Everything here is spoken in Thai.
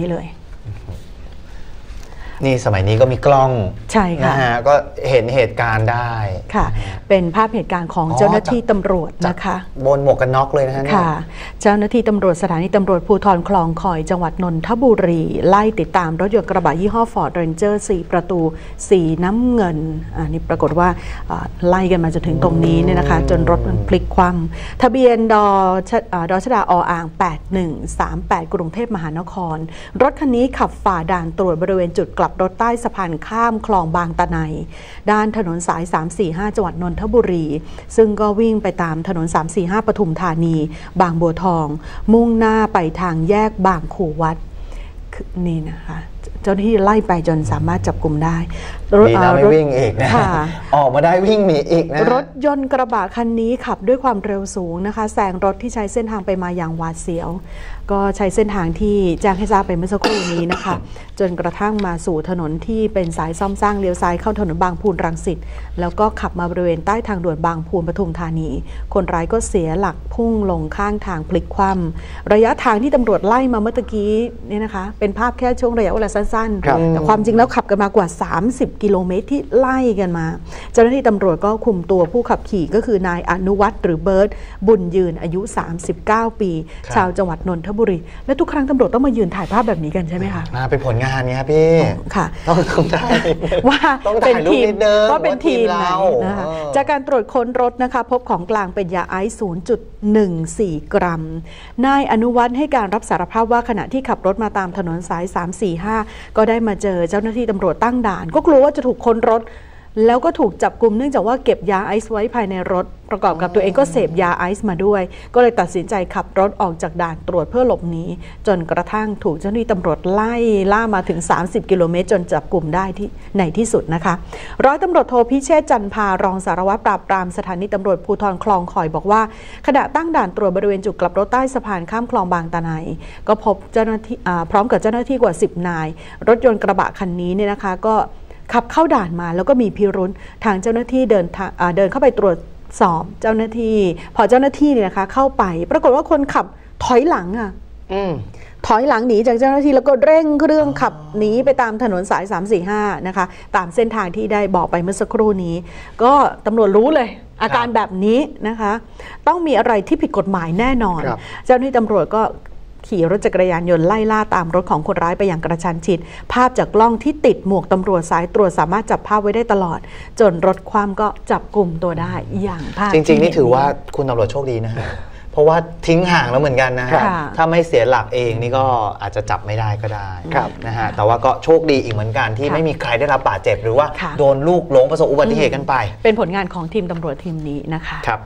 นี้เลย นี่สมัยนี้ก็มีกล้องใช่ค่ะนะฮะก็เห็นเหตุการณ์ได้ค่ะ เป็นภาพเหตุการณ์ของอ๋อเจ้าหน้าที่จากตำรวจจากนะคะ บนหมวกกันน็อกเลยนะฮะเนี่ยค่ะ เจ้าหน้าที่ตำรวจสถานีตำรวจภูธรคลองคอยจังหวัดนนทบุรี ไล่ติดตามรถยนต์กระบะยี่ห้อฟอร์ดเรนเจอร์4ประตูสีน้ำเงินอันนี้ปรากฏว่าอ่าไล่กันมาจนถึงตรงนี้เนี่ยนะคะ จนรถมันพลิกคว่ำทะเบียนดอชะอ่าดอชดาออ่าง 8138 กรุงเทพมหานคร รถคันนี้ขับฝ่าด่านตรวจบริเวณจุดกลับรถใต้สะพานข้ามคลองบางตะไนด้านถนนสาย 345 จังหวัดนนทบุรี ซึ่งก็วิ่งไปตามถนน 345 ปทุมธานี บางบัวทอง มุ่งหน้าไปทางแยกบางขู่วัดนี่นะคะ เจ้าหน้าที่ไล่ไปจนสามารถจับกลุ่มได้รถดีนะอ่าไม่รถวิ่งอีกนะค่ะออกมาได้วิ่งหนีอีกนะรถยนต์กระบะคันนี้ขับด้วยความเร็วสูงนะคะแซงรถที่ใช้เส้นทางไปมาอย่างหวาดเสียว ก็ใช้เส้นทางที่แจ้งให้ทราบไปเมื่อสักครู่นี้นะคะ จนกระทั่งมาสู่ถนนที่เป็นสายซ่อมสร้างเลี้ยวซ้ายเข้าถนนบางพูนรังสิตแล้วก็ขับมาบริเวณใต้ทางด่วนบางพูนปทุมธานี คนร้ายก็เสียหลักพุ่งลงข้างทางพลิกคว่ำระยะทางที่ตำรวจไล่มาเมื่อตะกี้เนี่ยนะคะ เป็นภาพแค่ช่วงระยะเวลาสั้นครับๆแต่ความจริงแล้วขับกันมากว่า 30 กิโลเมตรที่ไล่กันมา เจ้าหน้าที่ตำรวจก็คุมตัวผู้ขับขี่ก็คือนายอนุวัตรหรือเบิร์ตบุญยืนอายุ 39 ปีครับชาวจังหวัดนนทบุรี และทุกครั้งตำรวจต้องมายืนถ่ายภาพแบบนี้กันใช่ไหมคะอ่าเป็นผลงานไงครับพี่ค่ะต้องต้องได้ว่าต้องเป็ถ่านยรูปทีมนิดนึงว่าเป็นทีมไหนเรานะคะเออจากการตรวจค้นรถนะคะ พบของกลางเป็นยาไอซ์0.14 กรัม นายอนุวัฒน์ให้การรับสารภาพว่าขณะที่ขับรถมาตามถนนสาย 345ก็ได้มาเจอเจ้าหน้าที่ตำรวจตั้งด่าน ก็กลัวว่าจะถูกค้นรถ แล้วก็ถูกจับกลุ่มเนื่องจากว่าเก็บยาไอซ์ไว้ภายในรถ ประกอบกับตัวเองก็เสพยาไอซ์มาด้วย ก็เลยตัดสินใจขับรถออกจากด่านตรวจเพื่อหลบหนีจนกระทั่งถูกเจ้าหน้าที่ตำรวจไล่ล่ามาถึง 30 กิโลเมตร จนจับกลุ่มได้ที่ในที่สุดนะคะ ร้อยตำรวจโทพิเชษจันพารองสารวัตรปราบปรามสถานีตำรวจภูธรคลองคอยบอกว่า ขณะตั้งด่านตรวจบริเวณจุดกลับรถใต้สะพานข้ามคลองบางตะไนก็พบเจ้าหน้าที่พร้อมกับเจ้าหน้าที่กว่า 10 นาย รถยนต์กระบะคันนี้เนี่ยนะคะก็ ขับเข้าด่านมาแล้วก็มีพิรุษทางเจ้าหน้าที่เดินทางอ่าเดินเข้าไปตรวจสอบเจ้าหน้าที่ พอเจ้าหน้าที่เนี่ยนะคะเข้าไป ปรากฏว่าคนขับถอยหลังอะอืมถอยหลังหนีจากเจ้าหน้าที่แล้วก็เร่งเครื่องขับหนีไปตามถนนสาย 345 นะคะ ตามเส้นทางที่ได้บอกไปเมื่อสักครู่นี้ ก็ตำรวจรู้เลย อาการแบบนี้นะคะ ต้องมีอะไรที่ผิดกฎหมายแน่นอนครับเจ้าหน้าที่ตำรวจก็ ขี่รถจักรยานยนต์ไล่ล่าตามรถของคนร้ายไปอย่างกระชันชิด ภาพจากกล้องที่ติดหมวกตำรวจสายตรวจสามารถจับภาพไว้ได้ตลอด จนรถความก็จับกลุ่มตัวได้อย่างภาพจริงๆที่นี่เห็ถือว่าคุณตำรวจโชคดีนะฮะเพราะว่าทิ้งห่างแล้วเหมือนกันนะฮะค่ะถ้าไม่เสียหลักเองนี่ก็อาจจะจับไม่ได้ก็ได้ครับนะฮะ แต่ว่าก็โชคดีอีกเหมือนกันที่ค่ะไม่มีใครได้รับบาดเจ็บหรือว่าค่ะโดนลูกหลงประสบอุบัติเหตุกันไป เป็นผลงานของทีมตำรวจทีมนี้นะคะครับ